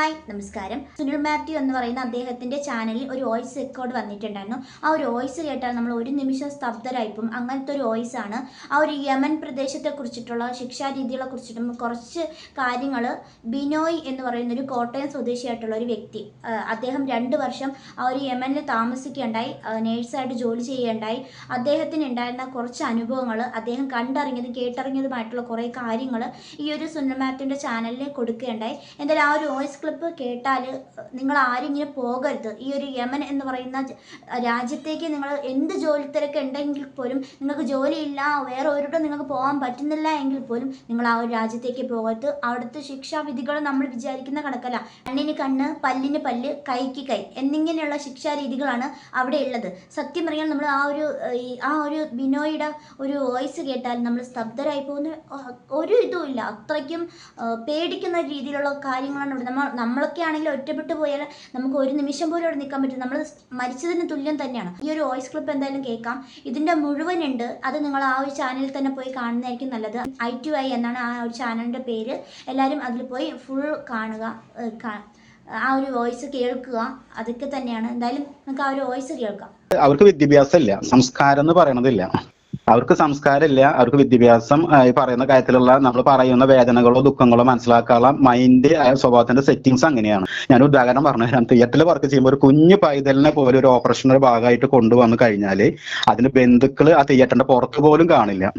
Hi നമസ്കാരം. സുനിൽ മാത്യു എന്ന് പറയുന്ന അദ്ദേഹത്തിന്റെ ചാനലിൽ ഒരു വോയിസ് റെക്കോർഡ് വന്നിട്ടുണ്ടായിരുന്നു. ആ ഒരു വോയിസ് കേട്ടാൽ നമ്മൾ ഒരു നിമിഷം സ്തബ്ധരായിപ്പും അങ്ങനത്തെ ഒരു വോയിസ് ആണ്. ആ ഒരു യമൻ പ്രദേശത്തെ കുറിച്ചിട്ടുള്ള ശിക്ഷാരീതികളെ കുറിച്ചിട്ടും കുറച്ച് കാര്യങ്ങൾ ബിനോയ് എന്ന് പറയുന്ന ഒരു കോട്ടയം സ്വദേശിയായിട്ടുള്ള ഒരു വ്യക്തി അദ്ദേഹം രണ്ട് വർഷം ആ ഒരു യമനിൽ താമസിക്കുകയുണ്ടായി നേഴ്സായിട്ട് ജോലി ചെയ്യുകയുണ്ടായി. അദ്ദേഹത്തിന് ഉണ്ടായിരുന്ന കുറച്ച് അനുഭവങ്ങൾ അദ്ദേഹം കണ്ടറിഞ്ഞതും കേട്ടറിഞ്ഞതുമായിട്ടുള്ള കുറേ കാര്യങ്ങൾ ഈ ഒരു സുനിൽ മാത്യുവിന്റെ ചാനലിൽ കൊടുക്കുകയുണ്ടായി. എന്തായാലും ആ ഒരു വോയിസ് ക്ലിപ്പ് കേട്ടാൽ നിങ്ങൾ ആരും ഇങ്ങനെ പോകരുത്. ഈ ഒരു യമൻ എന്ന് പറയുന്ന രാജ്യത്തേക്ക് നിങ്ങൾ എന്ത് ജോലി തിരക്ക് ഉണ്ടെങ്കിൽ പോലും നിങ്ങൾക്ക് ജോലിയില്ല വേറെ ഒരിടത്തും നിങ്ങൾക്ക് പോകാൻ പറ്റുന്നില്ല എങ്കിൽ പോലും നിങ്ങൾ ആ ഒരു രാജ്യത്തേക്ക് പോകരുത്. അവിടുത്തെ ശിക്ഷാവിധികൾ നമ്മൾ വിചാരിക്കുന്ന കണക്കല്ല. കണ്ണിന് കണ്ണ് പല്ലിന് പല്ല് കൈക്ക് കൈ എന്നിങ്ങനെയുള്ള ശിക്ഷാരീതികളാണ് അവിടെ ഉള്ളത്. സത്യം പറഞ്ഞാൽ നമ്മൾ ആ ഒരു ആ ഒരു ബിനോയുടെ ഒരു വോയിസ് കേട്ടാൽ നമ്മൾ സ്തബ്ധരായി പോകുന്ന. ഒരു ഇതും ഇല്ല. അത്രയ്ക്കും പേടിക്കുന്ന രീതിയിലുള്ള കാര്യങ്ങളാണ് ഇവിടെ നമ്മൾ നമ്മളൊക്കെ ആണെങ്കിൽ ഒറ്റപ്പെട്ടു പോയാൽ നമുക്ക് ഒരു നിമിഷം പോലും അവിടെ നിൽക്കാൻ പറ്റും നമ്മൾ മരിച്ചതിന് തുല്യം തന്നെയാണ്. ഈ ഒരു വോയിസ് ക്ലിപ്പ് എന്തായാലും കേൾക്കാം. ഇതിന്റെ മുഴുവൻ ഉണ്ട്. അത് നിങ്ങൾ ആ ഒരു ചാനലിൽ തന്നെ പോയി കാണുന്നതായിരിക്കും നല്ലത്. ഐ ടു ഐ എന്നാണ് ആ ഒരു ചാനലിന്റെ പേര്. എല്ലാവരും അതിൽ പോയി ഫുൾ കാണുക ആ ഒരു വോയിസ് കേൾക്കുക. അതൊക്കെ തന്നെയാണ്. എന്തായാലും നമുക്ക് ആ ഒരു വോയിസ് കേൾക്കാം. അവർക്ക് വിദ്യാഭ്യാസം ഇല്ല സംസ്കാരം എന്ന് പറയണതില്ല. അവർക്ക് സംസ്കാരമില്ല അവർക്ക് വിദ്യാഭ്യാസം ഈ പറയുന്ന കാര്യത്തിലുള്ള നമ്മൾ പറയുന്ന വേദനകളോ ദുഃഖങ്ങളോ മനസ്സിലാക്കാനുള്ള മൈൻഡ് സ്വഭാവത്തിന്റെ സെറ്റിങ്സ് അങ്ങനെയാണ്. ഞാൻ ഉദാഹരണം പറഞ്ഞു തരാം തിയേറ്ററിൽ വർക്ക് ചെയ്യുമ്പോൾ ഒരു കുഞ്ഞു പൈതലിനെ പോലെ ഒരു ഓപ്പറേഷന്റെ ഭാഗമായിട്ട് കൊണ്ടുവന്നു കഴിഞ്ഞാൽ അതിന് ബന്ധുക്കൾ ആ തിയേറ്ററിന്റെ പുറത്ത് പോലും കാണില്ല.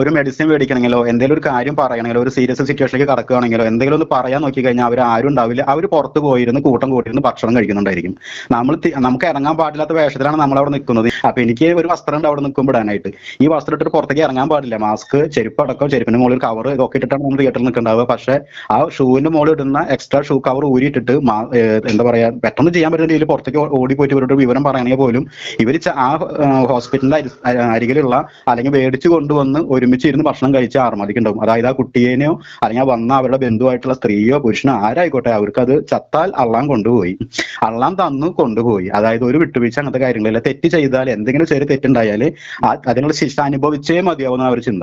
ഒരു മെഡിസിൻ മേടിക്കണമെങ്കിലോ എന്തെങ്കിലും ഒരു കാര്യം പറയണമെങ്കിലോ ഒരു സീരിയസ് സിറ്റുവേഷനിലേക്ക് കടക്കുകയാണെങ്കിലോ എന്തെങ്കിലും ഒന്ന് പറയാൻ നോക്കി കഴിഞ്ഞാൽ അവർ ആരും ഉണ്ടാവില്ല. അവർ പുറത്ത് പോയിരുന്ന് കൂട്ടം കൂട്ടിയിരുന്ന് ഭക്ഷണം കഴിക്കുന്നുണ്ടായിരിക്കും. നമ്മൾ നമുക്ക് ഇറങ്ങാൻ പാടില്ലാത്ത വേഷത്തിലാണ് നമ്മൾ അവിടെ നിൽക്കുന്നത്. അപ്പൊ എനിക്ക് ഒരു വസ്ത്രം ഉണ്ട് അവിടെ നിൽക്കുമ്പോഴാനായിട്ട്. ഈ വസ്ത്രം ഇട്ടിട്ട് പുറത്തേക്ക് ഇറങ്ങാൻ പാടില്ല. മാസ്ക് ചെരുപ്പ് അടക്കം ചെരുപ്പിന്റെ മുകളിൽ കവർ ഇതൊക്കെ ഇട്ടിട്ടാണ് നമ്മൾ തിയേറ്ററിൽ നിൽക്കുന്നുണ്ടാവുക പക്ഷെ ആ ഷൂവിന്റെ മുകളിൽ ഇടുന്ന എക്സ്ട്രാ ഷൂ കവർ ഊരിയിട്ടിട്ട് എന്താ പറയാ പെട്ടെന്ന് ചെയ്യാൻ പറ്റുന്ന രീതിയിൽ പുറത്തേക്ക് ഓടി പോയിട്ട് ഇവരുടെ വിവരം പറയുകയാണെങ്കിൽ പോലും ഇവർ ആ ഹോസ്പിറ്റലിന്റെ അരികിലുള്ള അല്ലെങ്കിൽ മേടിച്ചു കൊണ്ടുവന്ന് ഒരുമിച്ച് ഇരുന്ന് ഭക്ഷണം കഴിച്ച് ആർമതിക്കുണ്ടാവും അതായത് ആ കുട്ടിയേനെയോ അല്ലെങ്കിൽ വന്ന അവരുടെ ബന്ധുവായിട്ടുള്ള സ്ത്രീയോ പുരുഷനോ ആരായിക്കോട്ടെ അവർക്ക് അത് ചത്താൽ അള്ളാൻ കൊണ്ടുപോയി. അള്ളാൻ തന്നു കൊണ്ടുപോയി. അതായത് ഒരു വിട്ടുവീഴ്ച അങ്ങനത്തെ കാര്യങ്ങളില്ല. തെറ്റ് ചെയ്താൽ എന്തെങ്കിലും ചെറിയ തെറ്റുണ്ടായാൽ അതിനുള്ള ശിക്ഷ അനുഭവിച്ചേ മതിയാവുന്ന ഒരു ചിന്ത.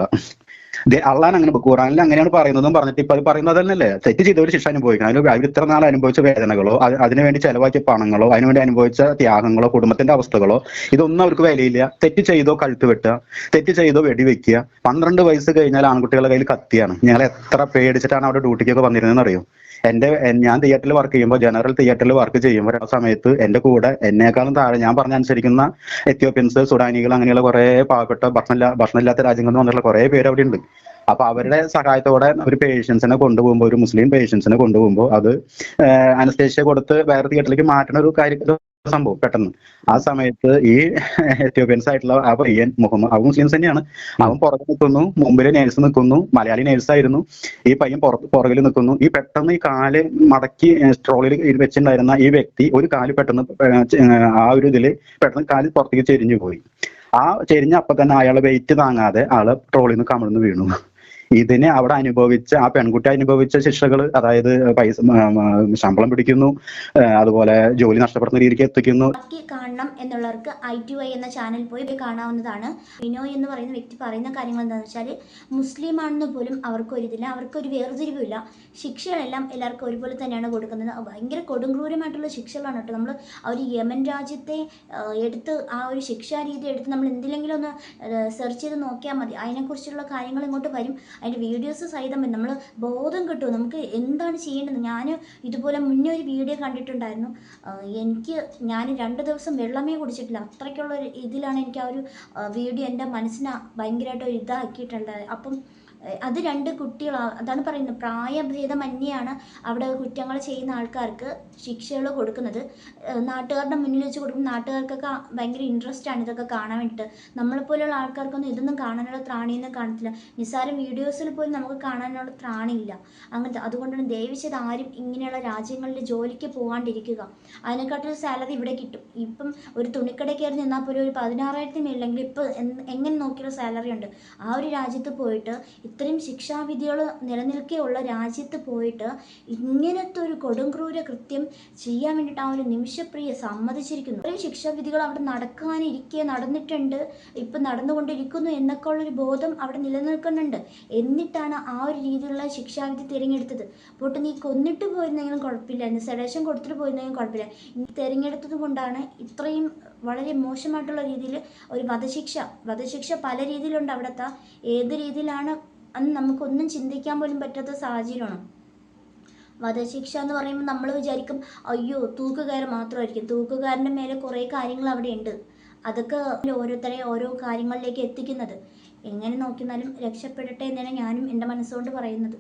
അള്ളാൻ അങ്ങനെ ഖുറാനിൽ അങ്ങനെയാണ് പറയുന്നതും പറഞ്ഞിട്ട് ഇപ്പൊ അത് പറയുന്നത് തന്നെയല്ലേ? തെറ്റ് ചെയ്തവർ ശിക്ഷ അനുഭവിക്കണം. അവർ ഇത്ര നാൾ അനുഭവിച്ച വേദനകളോ അതിനുവേണ്ടി ചെലവാക്കിയ പണങ്ങളോ അതിനുവേണ്ടി അനുഭവിച്ച ത്യാഗങ്ങളോ കുടുംബത്തിന്റെ അവസ്ഥകളോ ഇതൊന്നും അവർക്ക് വിലയില്ല. തെറ്റ് ചെയ്തോ കഴുത്ത് വെട്ടുക തെറ്റ് ചെയ്തോ വെടിവെക്കുക. പന്ത്രണ്ട് വയസ്സ് കഴിഞ്ഞാൽ ആൺകുട്ടികളുടെ കയ്യിൽ കത്തിയാണ്. ഞങ്ങൾ എത്ര പേടിച്ചിട്ടാണ് അവിടെ ഡ്യൂട്ടിക്കൊക്കെ വന്നിരുന്നതെന്ന് അറിയോ എന്റെ ഞാൻ തിയേറ്ററിൽ വർക്ക് ചെയ്യുമ്പോൾ ജനറൽ തിയേറ്ററിൽ വർക്ക് ചെയ്യുമ്പോൾ ആ സമയത്ത് എന്റെ കൂടെ എന്നെക്കാളും താഴെ ഞാൻ പറഞ്ഞ അനുസരിക്കുന്ന എത്യോപ്യൻസ് സുഡാനികൾ അങ്ങനെയുള്ള കുറെ പാവപ്പെട്ട ഭക്ഷണമില്ല ഭക്ഷണമില്ലാത്ത രാജ്യങ്ങളിൽ വന്നിട്ടുള്ള കുറെ പേര് അവിടെ ഉണ്ട് അപ്പൊ അവരുടെ സഹായത്തോടെ ഒരു പേഷ്യൻസിനെ കൊണ്ടുപോകുമ്പോൾ ഒരു മുസ്ലിം പേഷ്യൻസിനെ കൊണ്ടുപോകുമ്പോൾ അത് അനസ്തേഷ്യ കൊടുത്ത് വേറെ തിയേറ്ററിലേക്ക് മാറ്റുന്ന ഒരു കാര്യം സംഭവം പെട്ടെന്ന്. ആ സമയത്ത് ഈ എത്യോപ്യൻസ് ആയിട്ടുള്ള ആ പയ്യൻ മുഹമ്മദ് അവൻ മുസ്ലിംസ് തന്നെയാണ്. അവൻ പുറത്ത് നിൽക്കുന്നു മുമ്പിൽ നേഴ്സ് നിൽക്കുന്നു മലയാളി നേഴ്സ് ആയിരുന്നു. ഈ പയ്യൻ പുറത്ത് പുറകിൽ നിൽക്കുന്നു. ഈ പെട്ടെന്ന് ഈ കാൽ മടക്കി സ്ട്രോളിൽ വെച്ചിട്ടുണ്ടായിരുന്ന ഈ വ്യക്തി ഒരു കാൽ പെട്ടെന്ന് ആ ഒരു ഇതിൽ പെട്ടെന്ന് കാൽ പുറത്തേക്ക് ചെരിഞ്ഞു പോയി. ആ ചെരിഞ്ഞ അപ്പൊ തന്നെ അയാളെ വെയിറ്റ് താങ്ങാതെ ആൾ ട്രോളിൽ നിന്ന് കമിഴ്ന്ന് വീണു. ഇതിനെ അവിടെ അനുഭവിച്ച ആ പെൺകുട്ടി അനുഭവിച്ച ശിക്ഷകൾ അതായത് പൈസ ശമ്പളം പിടിക്കുന്നു അതുപോലെ ജോലി നഷ്ടപ്പെടുന്ന രീതിക്ക് എത്തിക്കുന്നു. കാണണം എന്നുള്ളവർക്ക് ഐ ടു ഐ എന്ന ചാനൽ പോയി കാണാവുന്നതാണ്. വിനോയ് എന്ന് പറയുന്ന വ്യക്തി പറയുന്ന കാര്യങ്ങൾ എന്താണെന്ന് വെച്ചാൽ മുസ്ലിം ആണെന്ന് പോലും അവർക്ക് ഒരു ഇതില്ല അവർക്ക് ഒരു വേർതിരിവില്ല ശിക്ഷകളെല്ലാം എല്ലാവർക്കും ഒരുപോലെ തന്നെയാണ് കൊടുക്കുന്നത്. ഭയങ്കര കൊടുംക്രൂരമായിട്ടുള്ള ശിക്ഷകളാണ് കേട്ടോ. നമ്മൾ ആ ഒരു യമൻ രാജ്യത്തെ എടുത്ത് ആ ഒരു ശിക്ഷാരീതി എടുത്ത് നമ്മൾ എന്തിലെങ്കിലും ഒന്ന് സെർച്ച് ചെയ്ത് നോക്കിയാൽ മതി. അതിനെക്കുറിച്ചുള്ള കാര്യങ്ങൾ ഇങ്ങോട്ട് വരും. അതിന്റെ വീഡിയോസ് സഹിതം നമ്മൾ ബോധം കിട്ടും നമുക്ക് എന്താണ് ചെയ്യേണ്ടത്? ഞാൻ ഇതുപോലെ മുന്നേ ഒരു വീഡിയോ കണ്ടിട്ടുണ്ടായിരുന്നു. എനിക്ക് ഞാൻ രണ്ട് ദിവസം വെള്ളമേ കുടിച്ചിട്ടില്ല. അത്രയ്ക്കുള്ള ഒരു ഇതിലാണ് എനിക്ക് ആ ഒരു വീഡിയോ എന്റെ മനസ്സിനെ ഭയങ്കരമായിട്ട് ഒരു ഇതാക്കിയിട്ടുണ്ടായത്. അപ്പം അത് രണ്ട് കുട്ടികൾ അതാണ് പറയുന്നത്. പ്രായഭേദമന്യാണ് അവിടെ കുറ്റങ്ങൾ ചെയ്യുന്ന ആൾക്കാർക്ക് ശിക്ഷകൾ കൊടുക്കുന്നത്. നാട്ടുകാരുടെ മുന്നിൽ വെച്ച് കൊടുക്കും നാട്ടുകാർക്കൊക്കെ ഭയങ്കര ഇൻട്രസ്റ്റ് ആണ് ഇതൊക്കെ കാണാൻ വേണ്ടിയിട്ട്. നമ്മളെപ്പോലുള്ള ആൾക്കാർക്കൊന്നും ഇതൊന്നും കാണാനുള്ള ത്രാണിയൊന്നും കാണത്തില്ല. നിസ്സാരം വീഡിയോസിൽ പോലും നമുക്ക് കാണാനുള്ള ത്രാണിയില്ല. അങ്ങനത്തെ അതുകൊണ്ടാണ് ദയവ് ആരും ഇങ്ങനെയുള്ള രാജ്യങ്ങളിൽ ജോലിക്ക് പോകാണ്ടിരിക്കുക അതിനെക്കാട്ടൊരു സാലറി ഇവിടെ കിട്ടും. ഇപ്പം ഒരു തുണിക്കട കയറി നിന്നാൽ പോലും ഒരു പതിനാറായിരത്തിന് മേളിലെങ്കിൽ ഇപ്പോൾ എങ്ങനെ നോക്കിയുള്ള സാലറി ഉണ്ട്. ആ ഒരു രാജ്യത്ത് പോയിട്ട് ഇത്രയും ശിക്ഷാവിധികൾ നിലനിൽക്കെയുള്ള രാജ്യത്ത് പോയിട്ട് ഇങ്ങനത്തെ ഒരു കൊടുംക്രൂര കൃത്യം ചെയ്യാൻ വേണ്ടിയിട്ട് ആ ഒരു നിമിഷപ്രിയ സമ്മതിച്ചിരിക്കുന്നു. ഇത്രയും ശിക്ഷാവിധികൾ അവിടെ നടക്കാനിരിക്കെ നടന്നിട്ടുണ്ട് ഇപ്പം നടന്നുകൊണ്ടിരിക്കുന്നു എന്നൊക്കെ ഉള്ളൊരു ബോധം അവിടെ നിലനിൽക്കുന്നുണ്ട്. എന്നിട്ടാണ് ആ ഒരു രീതിയിലുള്ള ശിക്ഷാവിധി തിരഞ്ഞെടുത്തത്. പോട്ട് നീ കൊന്നിട്ട് പോയിരുന്നെങ്കിലും കുഴപ്പമില്ല സെഡേഷൻ കൊടുത്തിട്ട് പോയിരുന്നെങ്കിലും കുഴപ്പമില്ല. തിരഞ്ഞെടുത്തത് കൊണ്ടാണ് ഇത്രയും വളരെ മോശമായിട്ടുള്ള രീതിയിൽ ഒരു വധശിക്ഷ വധശിക്ഷ പല രീതിയിലുണ്ട് അവിടുത്തെ. ഏത് രീതിയിലാണ് അന്ന് നമുക്കൊന്നും ചിന്തിക്കാൻ പോലും പറ്റാത്ത സാഹചര്യമാണ്. വധശിക്ഷ എന്ന് പറയുമ്പോൾ നമ്മൾ വിചാരിക്കും അയ്യോ തൂക്കുകാരൻ മാത്രമായിരിക്കും. തൂക്കുകാരന്റെ മേലെ കുറേ കാര്യങ്ങൾ അവിടെ ഉണ്ട് അതൊക്കെ ഓരോരുത്തരെ ഓരോ കാര്യങ്ങളിലേക്ക് എത്തിക്കുന്നത്. എങ്ങനെ നോക്കിയാലും രക്ഷപ്പെടട്ടെ എന്നാണ് ഞാനും എന്റെ മനസ്സുകൊണ്ട് പറയുന്നത്.